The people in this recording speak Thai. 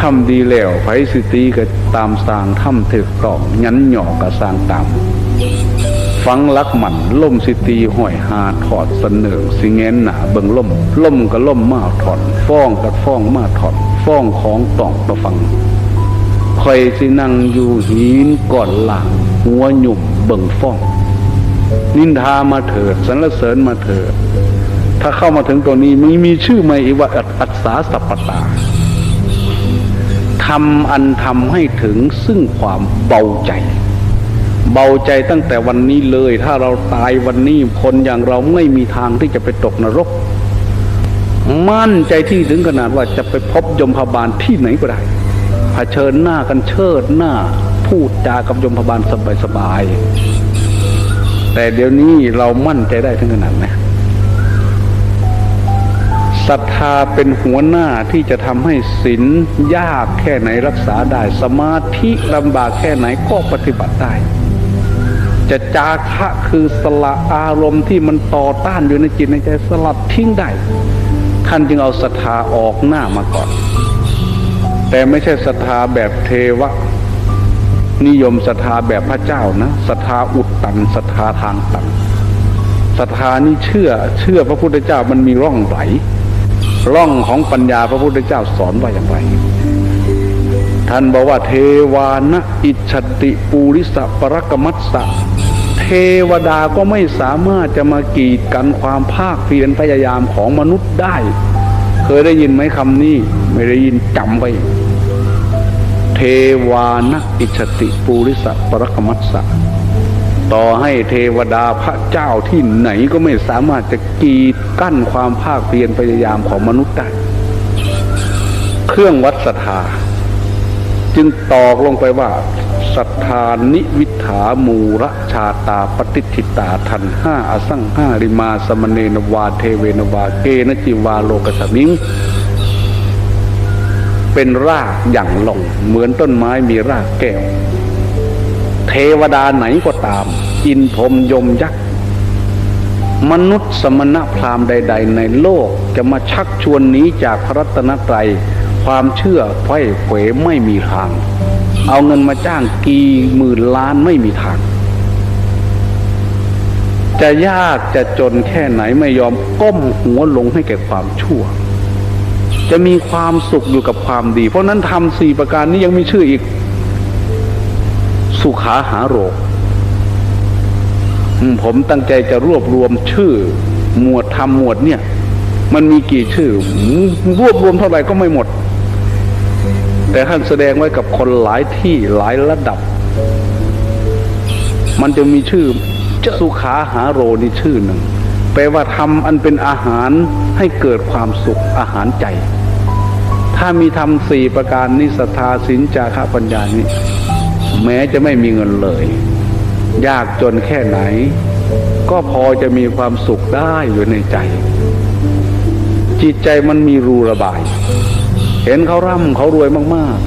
ทำดีแล้วไผสิตีก็ตามสร้างทำถึกต้องยันหย่อก็สร้างตาม ฟังลักหมันล่มสิตีห้อยหาถอดเสนอสิเงนหนาเบิงล่มล่มก็ล่มมาถอนฟ้องก็ฟ้องมาถอนฟ้องของต้องประฟังคอยสินั่งอยู่หินก่อนหลังหัวหยุ่มเบิ่งฟ้อง นินทามาเถิดสรรเสริญมาเถิดถ้าเข้ามาถึงตัวนี้มีมีชื่อใหมอีว่าอัศอัศสาสัพปตา ทำอันทำให้ถึงซึ่งความเบาใจ เบาใจตั้งแต่วันนี้เลย ถ้าเราตายวันนี้คนอย่างเราไม่มีทางที่จะไปตกนรก มั่นใจที่ถึงขนาดว่าจะไปพบยมพบาลที่ไหนก็ได้เผชิญหน้ากันเชิดหน้า พูดจากับยมพบาลสบายๆแต่เดี๋ยวนี้เรามั่นใจได้ถึงขนาดไหน ศรัทธาเป็นหัวหน้าที่จะทำให้ศีลยากแค่ไหนรักษาได้ สมาธิลำบากแค่ไหนก็ปฏิบัติได้ จะจาคะคือสละอารมณ์ที่มันต่อต้านอยู่ในจิตในใจสลัดทิ้งได้ท่านจึงเอาศรัทธาออกหน้ามาก่อน แต่ไม่ใช่ศรัทธาแบบเทวะ นิยมศรัทธาแบบพระเจ้านะศรัทธาอุดตันศรัทธาทางตันศรัทธานี่เชื่อ เชื่อพระพุทธเจ้ามันมีร่องไหล ร่องของปัญญาพระพุทธเจ้าสอนว่าอย่างไร ท่านบอกว่าเทวานะอิจฉติปูริสะปรกมัสสะเทวดาก็ไม่สามารถจะมากีดกันความภาคเพียรพยายามของมนุษย์ได้ เคยได้ยินไหมคำนี้ ไม่ได้ยินจำไว้เทวานะอิจฉติปูริสะปรกมัสสะ ต่อให้เทวดาพระเจ้าที่ไหนก็ไม่สามารถจะกีดกั้นความภาคเพียรพยายามของมนุษย์ได้ เครื่องวัดศรัทธาจึงตอกลงไปว่าศรัทธานิวิถามูระชาตาปฏิทิตาทันห้าอสังห้าริมาสมเนนวาเทเวนวาเกนจิวาโลกสมิงเป็นรากอย่างลงเหมือนต้นไม้มีรากแก้ว วดาไหนก็ตาม อินพรมยมยักษ์มนุษย์สมณะพราหมณ์ใด ๆ ในโลกจะมาชักชวนหนี้จากพระรัตนตรัย ความเชื่อไขว้เขวไม่มีทาง เอาเงินมาจ้างกี่หมื่นล้านไม่มีทาง จะยากจะจนแค่ไหนไม่ยอมก้มหัวลงให้แก่ความชั่ว จะมีความสุขอยู่กับความดี เพราะนั้นทำสี่ประการนี้ยังมีชื่ออีก สุขาหาโรค ผมตั้งใจจะรวบรวมชื่อ หมวดธรรมหมวดเนี่ย มันมีกี่ชื่อ รวบรวมเท่าไหร่ก็ไม่หมด แต่ท่านแสดงไว้กับคนหลายที่หลายระดับ มันจะมีชื่อสุขาหาโรนี่ชื่อหนึ่งแปลว่าทำอันเป็นอาหารให้เกิดความสุขอาหารใจ ถ้ามีทำสี่ประการนิสทาสินจาคะปัญญานี้ แม้จะไม่มีเงินเลย ยากจนแค่ไหน ก็พอจะมีความสุขได้อยู่ในใจ จิตใจมันมีรูระบาย เห็นเขาร่ำเขารวยมาก